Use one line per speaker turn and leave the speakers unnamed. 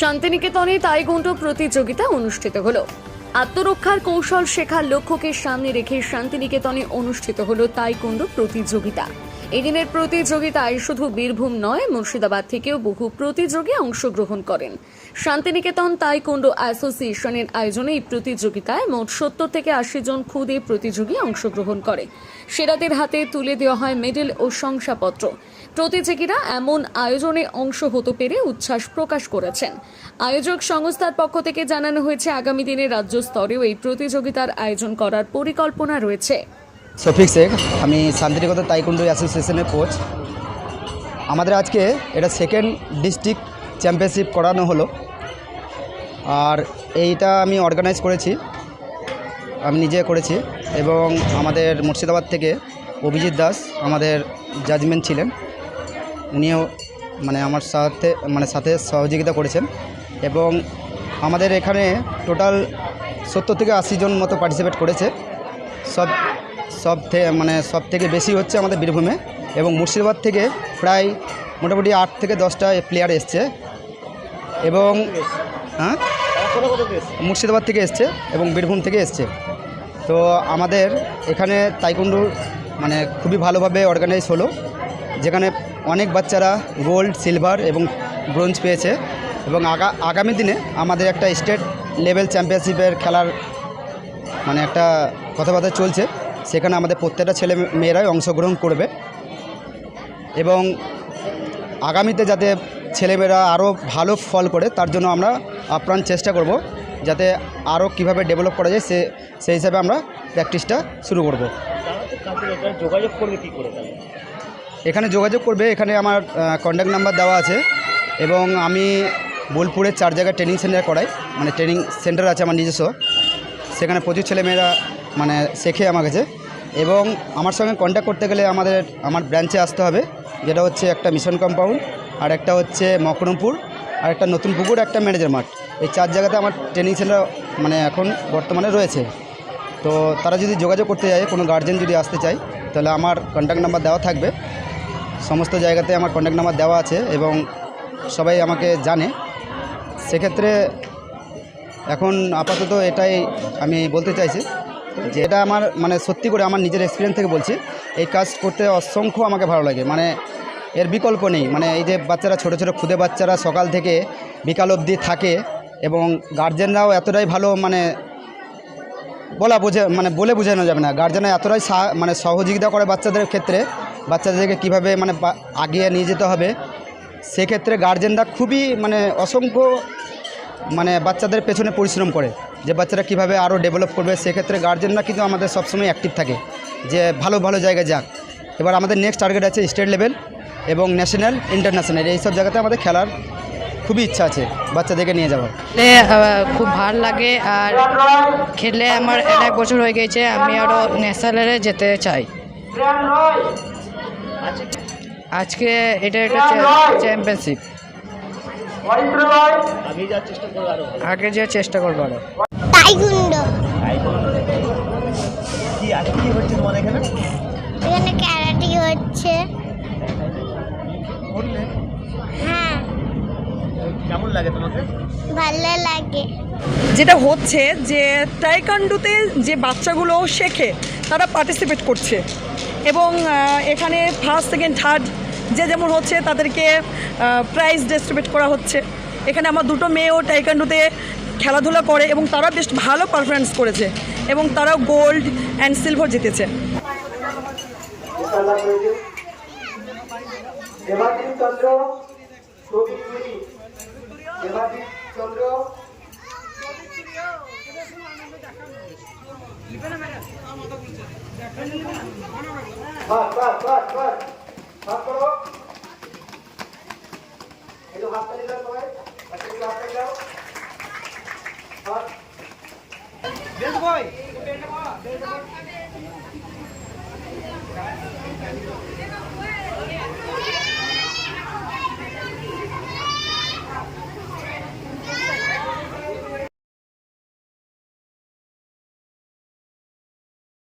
শান্তিনিকেতনে তাইগুন্ড প্রতিযোগিতা অনুষ্ঠিত হলো। আত্মরক্ষার কৌশল শেখার লক্ষ্যকে সামনে রেখে শান্তিনিকেতনে অনুষ্ঠিত হলো তাইকুন্ড প্রতিযোগিতা। এদিনের প্রতিযোগিতায় শুধু বীরভূম নয়, মুর্শিদাবাদ থেকেও বহু প্রতিযোগী অংশগ্রহণ করেন। শান্তিনিকেতন তাইকুন্ড অ্যাসোসিয়েশনের আয়োজনে এই প্রতিযোগিতায় মোট সত্তর থেকে আশি জন খুদে প্রতিযোগী অংশগ্রহণ করে। সেরাদের হাতে তুলে দেওয়া হয় মেডেল ও শংসাপত্র। প্রতিযোগীরা এমন আয়োজনে অংশ হতে পেরে উচ্ছ্বাস প্রকাশ করেছেন। আয়োজক সংস্থার পক্ষ থেকে জানানো হয়েছে, আগামী দিনে রাজ্য স্তরেও এই প্রতিযোগিতার আয়োজন করার পরিকল্পনা রয়েছে।
শফিক শেখ, আমি শান্তিনিকেতন তাইকুন্ডু অ্যাসোসিয়েশনের কোচ আমাদের আজকে এটা সেকেন্ড ডিস্ট্রিক্ট চ্যাম্পিয়নশিপ করানো হলো। আর এইটা আমি অর্গানাইজ করেছি। আমি নিজে করেছি এবং আমাদের মুর্শিদাবাদ থেকে অভিজিৎ দাস আমাদের জাজমেন্ট ছিলেন। উনিও মানে আমার সাথে মানে সাথে সহযোগিতা করেছেন এবং আমাদের এখানে টোটাল সত্তর থেকে আশি জন মতো পার্টিসিপেট করেছে। সব সব থেকে মানে সব থেকে বেশি হচ্ছে আমাদের বীরভূমে এবং মুর্শিদাবাদ থেকে প্রায় মোটামুটি আট থেকে দশটা প্লেয়ার এসছে এবং হ্যাঁ? মুর্শিদাবাদ থেকে এসছে এবং বীরভূম থেকে এসছে। তো আমাদের এখানে তাইকুন্ডু মানে খুবই ভালোভাবে অর্গানাইজ হলো, যেখানে অনেক বাচ্চারা গোল্ড সিলভার এবং ব্রোঞ্জ পেয়েছে এবং আগা, আগামী দিনে আমাদের একটা স্টেট লেভেল চ্যাম্পিয়নশিপের খেলার মানে একটা কথাবার্তা চলছে। সেখানে আমাদের প্রত্যেকটা ছেলে মেয়েরাই অংশগ্রহণ করবে। এবং আগামীতে যাতে ছেলেমেয়েরা আরও ভালো ফল করে, তার জন্য আমরা আপ্রাণ চেষ্টা করব, যাতে আরও কীভাবে ডেভেলপ করা যায় সে, সেই হিসাবে আমরা প্র্যাকটিসটা শুরু করব।
যোগাযোগ করবে কি করে
এখানে যোগাযোগ করবে, এখানে আমার কন্ট্যাক্ট নাম্বার দেওয়া আছে। এবং আমি বোলপুরে চার জায়গায় ট্রেনিং সেন্টার করাই মানে ট্রেনিং সেন্টার আছে আমার নিজস্ব। সেখানে প্রচুর ছেলেমেয়েরা মানে শেখে আমার কাছে। এবং আমার সঙ্গে কন্ট্যাক্ট করতে গেলে আমাদের, আমার ব্রাঞ্চে আসতে হবে, যেটা হচ্ছে একটা মিশন কম্পাউন্ড আর একটা হচ্ছে মকরমপুর, আর একটা নতুন পুকুর, একটা ম্যানেজার মাঠ। এই চার জায়গাতে আমার ট্রেনিং সেন্টার মানে এখন বর্তমানে রয়েছে। তো তারা যদি যোগাযোগ করতে যায় কোনো গার্জেন যদি আসতে চায়, তাহলে আমার কন্ট্যাক্ট নাম্বার দেওয়া থাকবে। সমস্ত জায়গাতে আমার কন্ট্যাক্ট নাম্বার দেওয়া আছে এবং সবাই আমাকে জানে। সেক্ষেত্রে এখন আপাতত এটাই আমি বলতে চাইছি। যে এটা আমার মানে সত্যি করে আমার নিজের এক্সপিরিয়েন্স থেকে বলছি, এই কাজ করতে অসংখ্য আমাকে ভালো লাগে। মানে এর বিকল্প নেই। মানে এই যে বাচ্চারা, ছোটো ছোটো খুদে বাচ্চারা সকাল থেকে বিকাল অবধি থাকে এবং গার্জেনরাও এতটাই ভালো মানে বলা বোঝে মানে বলে বোঝানো যাবে না। গার্জেনরা এতটাই মানে সহযোগিতা করে বাচ্চাদের ক্ষেত্রে, বাচ্চাদেরকে কীভাবে মানে আগিয়ে নিয়ে যেতে হবে, সেক্ষেত্রে গার্জেনরা খুবই মানে অসংখ্য মানে বাচ্চাদের পেছনে পরিশ্রম করে। যে বাচ্চারা কীভাবে আরও ডেভেলপ করবে সেক্ষেত্রে গার্জেনরা কিন্তু আমাদের সবসময় অ্যাক্টিভ থাকে। যে ভালো ভালো জায়গায় যাক। এবার আমাদের নেক্সট টার্গেট আছে স্টেট লেভেল এবং ন্যাশনাল ইন্টারন্যাশনাল এইসব জায়গাতে আমাদের খেলার খুবই ইচ্ছা আছে বাচ্চাদেরকে নিয়ে যাওয়ার।
খুব ভালো লাগে আর খেলে আমার এক বছর হয়ে গেছে আমি আরও ন্যাশনালে যেতে চাই। আজকে এটা একটা চ্যাম্পিয়নশিপ
আমি যাওয়ার চেষ্টা করব
আগে যে চেষ্টা করব আরও
কি হচ্ছে তোমার এখানে?
এখানে ক্যারাটি হচ্ছে। হ্যাঁ।
কেমন লাগে তোমাকে?
ভালো লাগে।
যেটা হচ্ছে যে টাইকান্ডুতে যে বাচ্চাগুলো শেখে তারা পার্টিসিপেট করছে। এবং এখানে ফার্স্ট সেকেন্ড থার্ড যে যেমন হচ্ছে তাদেরকে প্রাইজ ডিস্ট্রিবিউট করা হচ্ছে। এখানে আমার দুটো মেয়েও টাইকান্ডুতে খেলাধুলা করে এবং তারা বেশ ভালো পারফরমেন্স করেছে এবং তারাও গোল্ড অ্যান্ড সিলভার জিতেছে।
হাত బాయ్ బాయ్